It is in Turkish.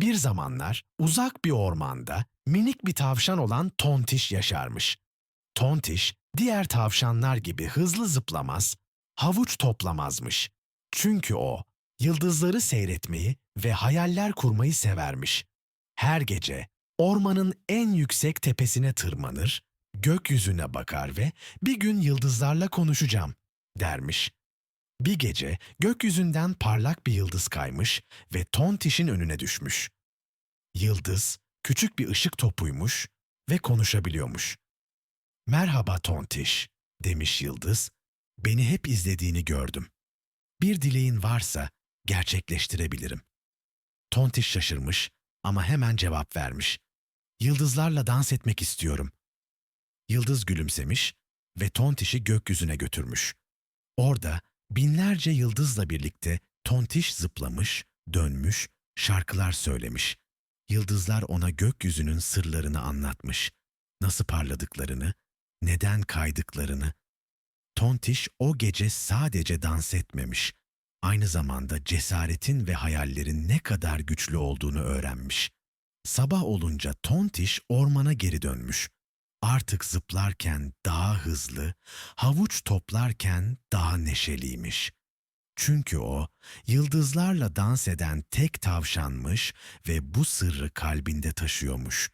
Bir zamanlar uzak bir ormanda minik bir tavşan olan Tontiş yaşarmış. Tontiş, diğer tavşanlar gibi hızlı zıplamaz, havuç toplamazmış. Çünkü o, yıldızları seyretmeyi ve hayaller kurmayı severmiş. Her gece ormanın en yüksek tepesine tırmanır, gökyüzüne bakar ve bir gün yıldızlarla konuşacağım dermiş. Bir gece gökyüzünden parlak bir yıldız kaymış ve Tontiş'in önüne düşmüş. Yıldız küçük bir ışık topuymuş ve konuşabiliyormuş. Merhaba Tontiş, demiş Yıldız. Beni hep izlediğini gördüm. Bir dileğin varsa gerçekleştirebilirim. Tontiş şaşırmış ama hemen cevap vermiş. Yıldızlarla dans etmek istiyorum. Yıldız gülümsemiş ve Tontiş'i gökyüzüne götürmüş. Orada binlerce yıldızla birlikte Tontiş zıplamış, dönmüş, şarkılar söylemiş. Yıldızlar ona gökyüzünün sırlarını anlatmış. Nasıl parladıklarını, neden kaydıklarını. Tontiş o gece sadece dans etmemiş. Aynı zamanda cesaretin ve hayallerin ne kadar güçlü olduğunu öğrenmiş. Sabah olunca Tontiş ormana geri dönmüş. Artık zıplarken daha hızlı, havuç toplarken daha neşeliymiş. Çünkü o, yıldızlarla dans eden tek tavşanmış ve bu sırrı kalbinde taşıyormuş.